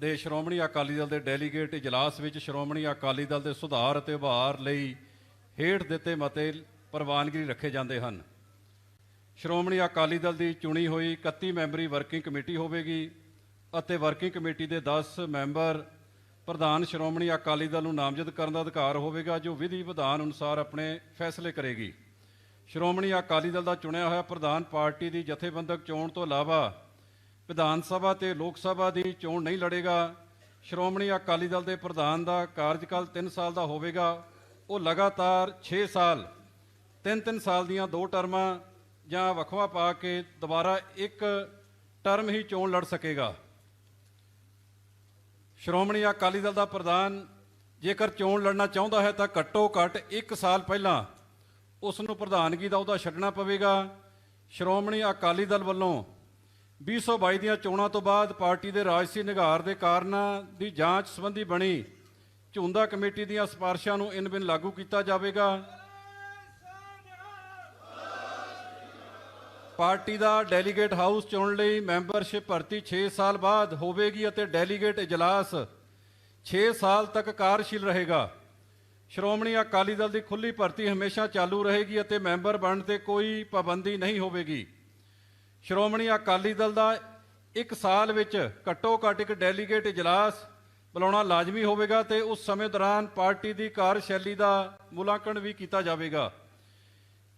ਦੇ ਸ਼੍ਰੋਮਣੀ ਅਕਾਲੀ ਦਲ ਦੇ ਡੈਲੀਗੇਟ ਇਜਲਾਸ ਵਿੱਚ ਸ਼੍ਰੋਮਣੀ ਅਕਾਲੀ ਦਲ ਦੇ ਸੁਧਾਰ ਅਤੇ ਉਭਾਰ ਲਈ ਹੇਠ ਦਿੱਤੇ ਮਤੇ ਪ੍ਰਵਾਨਗੀ ਰੱਖੇ ਜਾਂਦੇ ਹਨ। ਸ਼੍ਰੋਮਣੀ ਅਕਾਲੀ ਦਲ ਦੀ ਚੁਣੀ ਹੋਈ 31 ਮੈਂਬਰੀ ਵਰਕਿੰਗ ਕਮੇਟੀ ਹੋਵੇਗੀ ਅਤੇ ਵਰਕਿੰਗ ਕਮੇਟੀ ਦੇ 10 ਮੈਂਬਰ ਪ੍ਰਧਾਨ ਸ਼੍ਰੋਮਣੀ ਅਕਾਲੀ ਦਲ ਨੂੰ ਨਾਮਜ਼ਦ ਕਰਨ ਦਾ ਅਧਿਕਾਰ ਹੋਵੇਗਾ, ਜੋ ਵਿਧੀ ਵਿਧਾਨ ਅਨੁਸਾਰ ਆਪਣੇ ਫੈਸਲੇ ਕਰੇਗੀ। ਸ਼੍ਰੋਮਣੀ ਅਕਾਲੀ ਦਲ ਦਾ ਚੁਣਿਆ ਹੋਇਆ ਪ੍ਰਧਾਨ ਪਾਰਟੀ ਦੀ ਜਥੇਬੰਦਕ ਚੋਣ ਤੋਂ ਇਲਾਵਾ ਵਿਧਾਨ ਸਭਾ ਤੇ ਲੋਕ ਸਭਾ ਦੀ ਚੋਣ ਨਹੀਂ ਲੜੇਗਾ। ਸ਼੍ਰੋਮਣੀ ਅਕਾਲੀ ਦਲ ਦੇ ਪ੍ਰਧਾਨ ਦਾ ਕਾਰਜਕਾਲ 3 ਸਾਲ ਦਾ ਹੋਵੇਗਾ। ਉਹ ਲਗਾਤਾਰ 6 ਸਾਲ 3-3 ਸਾਲ ਦੀਆਂ ਦੋ ਟਰਮਾਂ ਜਾਂ ਵਕਫਾ ਪਾ ਕੇ ਦੁਬਾਰਾ ਇੱਕ ਟਰਮ ਹੀ ਚੋਣ ਲੜ ਸਕੇਗਾ। ਸ਼੍ਰੋਮਣੀ ਅਕਾਲੀ ਦਲ ਦਾ ਪ੍ਰਧਾਨ ਜੇਕਰ ਚੋਣ ਲੜਨਾ ਚਾਹੁੰਦਾ ਹੈ ਤਾਂ ਘੱਟੋ ਘੱਟ 1 ਸਾਲ ਪਹਿਲਾਂ ਉਸ ਨੂੰ ਪ੍ਰਧਾਨਗੀ ਦਾ ਉਹਦਾ ਛੱਡਣਾ ਪਵੇਗਾ। ਸ਼੍ਰੋਮਣੀ ਅਕਾਲੀ ਦਲ ਵੱਲੋਂ 2022 ਦੀਆਂ ਚੋਣਾਂ ਤੋਂ ਬਾਅਦ ਪਾਰਟੀ ਦੇ ਰਾਜਸੀ ਨਿਗਾਰ ਦੇ ਕਾਰਨਾਂ ਦੀ ਜਾਂਚ ਸੰਬੰਧੀ ਬਣੀ ਝੁੰਦਾ ਕਮੇਟੀ ਦੀਆਂ ਸਿਫਾਰਸ਼ਾਂ ਨੂੰ ਇਨ ਬਿਨ ਲਾਗੂ ਕੀਤਾ ਜਾਵੇਗਾ। ਪਾਰਟੀ ਦਾ ਡੈਲੀਗੇਟ ਹਾਊਸ ਚੁਣਨ ਲਈ ਮੈਂਬਰਸ਼ਿਪ ਭਰਤੀ 6 ਸਾਲ ਬਾਅਦ ਹੋਵੇਗੀ ਅਤੇ ਡੈਲੀਗੇਟ ਇਜਲਾਸ 6 ਸਾਲ ਤੱਕ ਕਾਰਜਸ਼ੀਲ ਰਹੇਗਾ। ਸ਼੍ਰੋਮਣੀ ਅਕਾਲੀ ਦਲ ਦੀ ਖੁੱਲੀ ਭਰਤੀ ਹਮੇਸ਼ਾ ਚਾਲੂ ਰਹੇਗੀ ਅਤੇ ਮੈਂਬਰ ਬਣਨ ਤੇ ਕੋਈ ਪਾਬੰਦੀ ਨਹੀਂ ਹੋਵੇਗੀ। ਸ਼੍ਰੋਮਣੀ ਅਕਾਲੀ ਦਲ ਦਾ ਇੱਕ ਸਾਲ ਵਿੱਚ ਘੱਟੋ ਘੱਟ ਇੱਕ ਡੈਲੀਗੇਟ ਇਜਲਾਸ ਬੁਲਾਉਣਾ ਲਾਜ਼ਮੀ ਹੋਵੇਗਾ ਤੇ ਉਸ ਸਮੇਂ ਦੌਰਾਨ ਪਾਰਟੀ ਦੀ ਕਾਰਜਸ਼ੈਲੀ ਦਾ ਮੁਲਾਂਕਣ ਵੀ ਕੀਤਾ ਜਾਵੇਗਾ।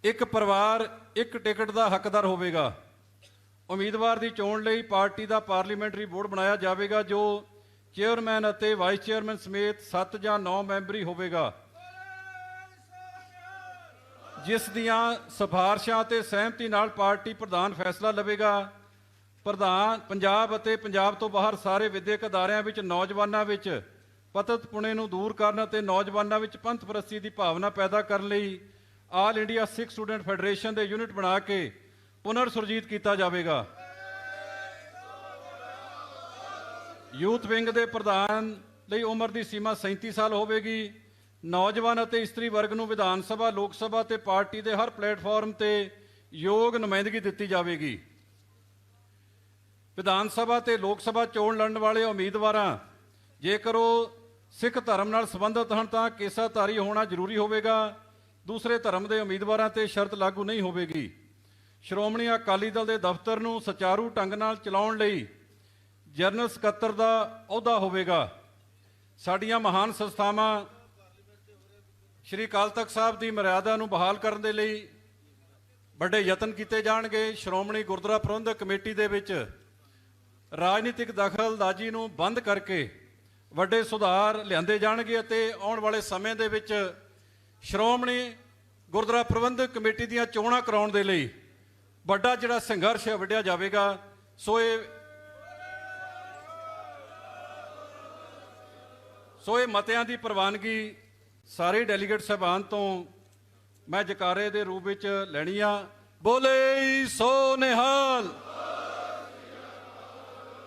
ਇੱਕ ਪਰਿਵਾਰ, ਇੱਕ ਟਿਕਟ ਦਾ ਹੱਕਦਾਰ ਹੋਵੇਗਾ। ਉਮੀਦਵਾਰ ਦੀ ਚੋਣ ਲਈ ਪਾਰਟੀ ਦਾ ਪਾਰਲੀਮੈਂਟਰੀ ਬੋਰਡ ਬਣਾਇਆ ਜਾਵੇਗਾ, ਜੋ ਚੇਅਰਮੈਨ ਅਤੇ ਵਾਈਸ ਚੇਅਰਮੈਨ ਸਮੇਤ 7 ਜਾਂ 9 ਮੈਂਬਰੀ ਹੋਵੇਗਾ। ਜਿਸ ਦੀਆਂ ਸਿਫਾਰਸ਼ਾਂ ਤੇ ਸਹਿਮਤੀ ਨਾਲ ਪਾਰਟੀ ਪ੍ਰਧਾਨ ਫੈਸਲਾ ਲਵੇਗਾ, ਪ੍ਰਧਾਨ ਪੰਜਾਬ ਅਤੇ ਪੰਜਾਬ ਤੋਂ ਬਾਹਰ ਸਾਰੇ ਵਿਦਿਅਕ ਅਦਾਰਿਆਂ ਵਿੱਚ, ਨੌਜਵਾਨਾਂ ਵਿੱਚ ਪਤਤ ਪੁਣੇ ਨੂੰ ਦੂਰ ਕਰਨ ਅਤੇ ਨੌਜਵਾਨਾਂ ਵਿੱਚ ਪੰਥ ਪ੍ਰਸਤੀ ਦੀ ਭਾਵਨਾ ਪੈਦਾ ਕਰਨ ਲਈ all India Sikh student federation ਦੇ ਯੂਨਿਟ ਬਣਾ ਕੇ ਪੁਨਰ ਸੁਰਜੀਤ ਕੀਤਾ ਜਾਵੇਗਾ। ਯੂਥ ਵਿੰਗ ਦੇ ਪ੍ਰਧਾਨ ਲਈ ਉਮਰ ਦੀ ਸੀਮਾ 37 ਸਾਲ ਹੋਵੇਗੀ। ਨੌਜਵਾਨ ਅਤੇ ਇਸਤਰੀ ਵਰਗ ਨੂੰ ਵਿਧਾਨ ਸਭਾ, ਲੋਕ ਸਭਾ ਤੇ ਪਾਰਟੀ ਦੇ ਹਰ ਪਲੇਟਫਾਰਮ ਤੇ ਯੋਗ ਨੁਮਾਇੰਦਗੀ ਦਿੱਤੀ ਜਾਵੇਗੀ। ਵਿਧਾਨ ਸਭਾ ਤੇ ਲੋਕ ਸਭਾ ਚੋਣ ਲੜਨ ਵਾਲੇ ਉਮੀਦਵਾਰਾਂ, ਜੇਕਰ ਉਹ ਸਿੱਖ ਧਰਮ ਨਾਲ ਸੰਬੰਧਿਤ ਹਨ ਤਾਂ ਕੇਸਾਧਾਰੀ ਹੋਣਾ ਜ਼ਰੂਰੀ ਹੋਵੇਗਾ। ਦੂਸਰੇ ਧਰਮ ਦੇ ਉਮੀਦਵਾਰਾਂ ਤੇ ਸ਼ਰਤ ਲਾਗੂ ਨਹੀਂ ਹੋਵੇਗੀ। ਸ਼੍ਰੋਮਣੀ ਅਕਾਲੀ ਦਲ ਦੇ ਦਫ਼ਤਰ ਨੂੰ ਸੁਚਾਰੂ ਢੰਗ ਨਾਲ ਚਲਾਉਣ ਲਈ ਜਨਰਲ ਸਕੱਤਰ ਦਾ ਅਹੁਦਾ ਹੋਵੇਗਾ। ਸਾਡੀਆਂ ਮਹਾਨ ਸੰਸਥਾਵਾਂ ਸ਼੍ਰੀ ਅਕਾਲ ਤਖਤ ਸਾਹਿਬ ਦੀ ਮਰਿਆਦਾ ਨੂੰ ਬਹਾਲ ਕਰਨ ਦੇ ਲਈ ਵੱਡੇ ਯਤਨ ਕੀਤੇ ਜਾਣਗੇ। ਸ਼੍ਰੋਮਣੀ ਗੁਰਦੁਆਰਾ ਪ੍ਰਬੰਧਕ ਕਮੇਟੀ ਦੇ ਵਿੱਚ ਰਾਜਨੀਤਿਕ ਦਖਲਅੰਦਾਜ਼ੀ ਨੂੰ ਬੰਦ ਕਰਕੇ ਵੱਡੇ ਸੁਧਾਰ ਲਿਆਂਦੇ ਜਾਣਗੇ ਅਤੇ ਆਉਣ ਵਾਲੇ ਸਮੇਂ ਦੇ ਵਿੱਚ ਸ਼੍ਰੋਮਣੀ ਗੁਰਦੁਆਰਾ ਪ੍ਰਬੰਧਕ ਕਮੇਟੀ ਦੀਆਂ ਚੋਣਾਂ ਕਰਾਉਣ ਦੇ ਲਈ ਵੱਡਾ ਜਿਹੜਾ ਸੰਘਰਸ਼ ਹੈ ਵੱਢਿਆ ਜਾਵੇਗਾ। ਸੋ ਇਹ ਸੋ ਇਹ ਮਤਿਆਂ ਦੀ ਪ੍ਰਵਾਨਗੀ ਸਾਰੇ ਡੈਲੀਗੇਟ ਸਾਹਿਬਾਨ ਤੋਂ ਮੈਂ ਜਕਾਰੇ ਦੇ ਰੂਪ ਵਿੱਚ ਲੈਣੀ ਆ। ਬੋਲੇ ਸੋ ਨਿਹਾਲ।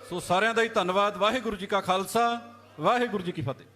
ਸੋ ਸਾਰਿਆਂ ਦਾ ਹੀ ਧੰਨਵਾਦ। ਵਾਹਿਗੁਰੂ ਜੀ ਕਾ ਖਾਲਸਾ, ਵਾਹਿਗੁਰੂ ਜੀ ਕੀ ਫਤਿਹ।